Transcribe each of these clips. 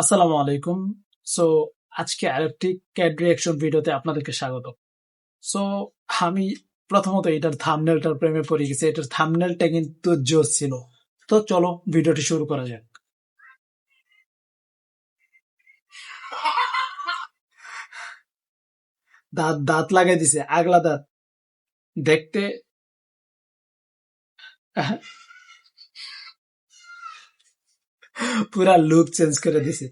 আসসালামু আলাইকুম। সো আজকে আরেকটি ক্যাড রিয়াকশন ভিডিওতে আপনাদেরকে স্বাগত। সো আমি প্রথমত এটার থামনেলটার প্রেমে পড়ে গেছি। এটার থামনেলটা কিন্তু জোর ছিল। তো চলো ভিডিওটি শুরু করা যাক। দাঁত দাঁত লাগাই দিছে, আগলা দাঁত। দেখতে পুরা লুক চেঞ্জ করে দিছে।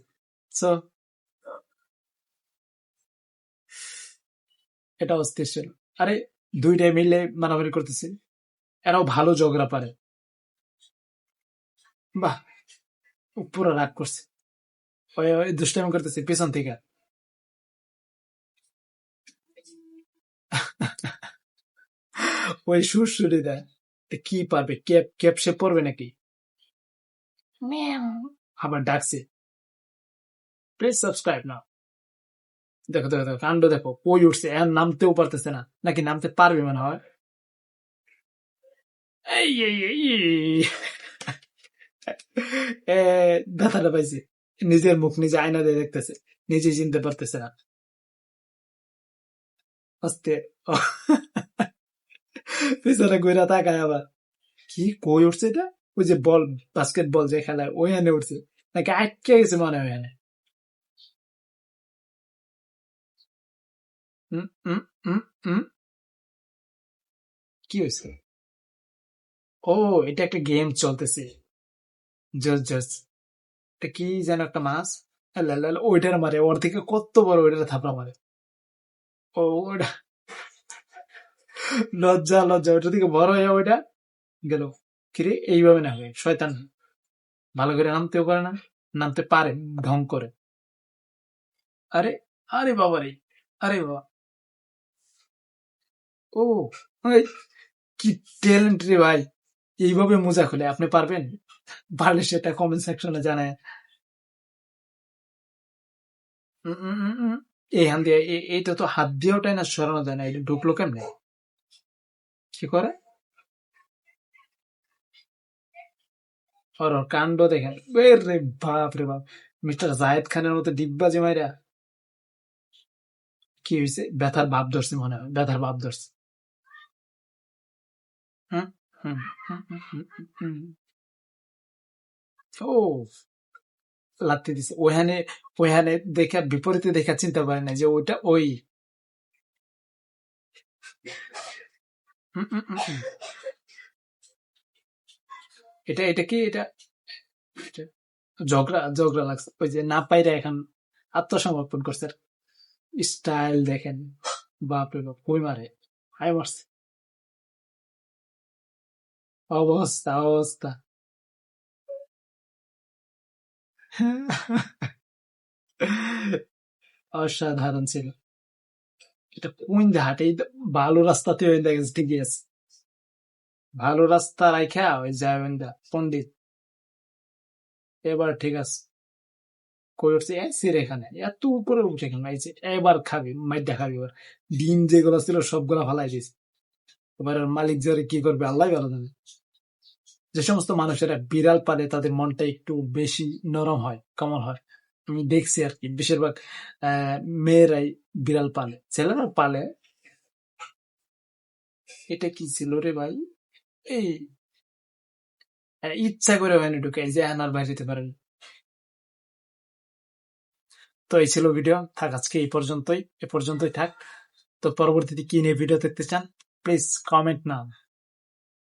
এটা অস্থির ছিল। আরে, দুইটাই মিলে মারামারি করতেছে। এরাও ভালো ঝগড়া পারে। বাহ, পুরো রাগ করছে। ওই করতেছে পেছন থেকে। ওই সুর সুরে দেয় কি পারবে? ক্যাপ ক্যাপ সে পড়বে নাকি? আবার ডাকছে প্লিজ সাবস্ক্রাইব না দেখো দেখো দেখো কাণ্ড দেখো কই উঠছে এখন নামতেও পারতেছে না নাকি নামতে পারবে মনে হয় এই এই এই এই। এ ব্যথাটা পাইছে নিজের মুখ নিজে আয়না দিয়ে দেখতেছে নিজে চিনতে পারতেছে না আস্তে ও। পিছনে ঘুরে তাকায় আবার কি কই উঠছে এটা ওই যে বল বাস্কেট বল যে খেলায় ওইখানে উঠছে। নাকি আটকে গেছে মনে হয় হুম। কি হয়েছে? ও, এটা একটা গেম চলতেছে। জাস্ট জাস্ট এটা কি যেন একটা মাছ? ওইটার মারে। ওর থেকে কত বড় ওইটার থাপড়া মারে। ও ওটা লজ্জা লজ্জা। ওইটা থেকে বড় হয়ে ওইটা গেল। কিরে, এইভাবে না হয়। শয়তান ভালো করে নামতেও পারে না, নামতে পারে, ঢং করে। আরে আরে বাবা রে, আরে বাবা। ও কি ট্যালেন্ট রে ভাই। এইভাবে মোজা খুলে, আপনি পারবেন? পারলে সেটা কমেন্ট সেকশনে জানায়। এই হান দিয়ে এইটা তো হাত দিয়ে ওটাই না, সরানো যায় না এটা ঢুকলো কেমনে? কি করে? ওর কাণ্ড দেখেন। বাপ রে বাপ। মিস্টার জায়েদ খানের মতো ডিব্বাজি মাইরা। কি হয়েছে ব্যথার ভাব ধরছে মনে হয়। ব্যথার ভাব ধরছে। দিছে। ওখানে ওখানে দেখে, বিপরীতে দেখা চিন্তা করে না যে ওইটা ওই। এটা এটা কি? এটা ঝগড়া ঝগড়া লাগছে। ওই যে না পাইরা এখন আত্মসমর্পণ করছে। স্টাইল দেখেন, বাপরে বাপ, কই মারে? হাই মারছে। অবস্থা অবস্থা। অসাধারণ ছিল। এটা কোন হাটে ভালো রাস্তাতে ঠিকই আছে। ভালো রাস্তা রাইখা ওই যাবেন পন্ডিত এবার ঠিক আছে। যে সমস্ত মানুষেরা বিড়াল পালে তাদের মনটা একটু বেশি নরম হয়, কমল হয়। আমি দেখছি আর কি, বেশিরভাগ মেয়েরাই বিড়াল পালে। ছেলেরা পালে। এটা কি ছিল রে ভাই? এই আহ, ইচ্ছা করে হয়নি ঢুকে যে আনার বাইরে যেতে পারেন। তো এই ছিল ভিডিও থাক আজকে এই পর্যন্তই এ পর্যন্তই থাক। তো পরবর্তীতে কি নিয়ে ভিডিও দেখতে চান প্লিজ কমেন্ট না।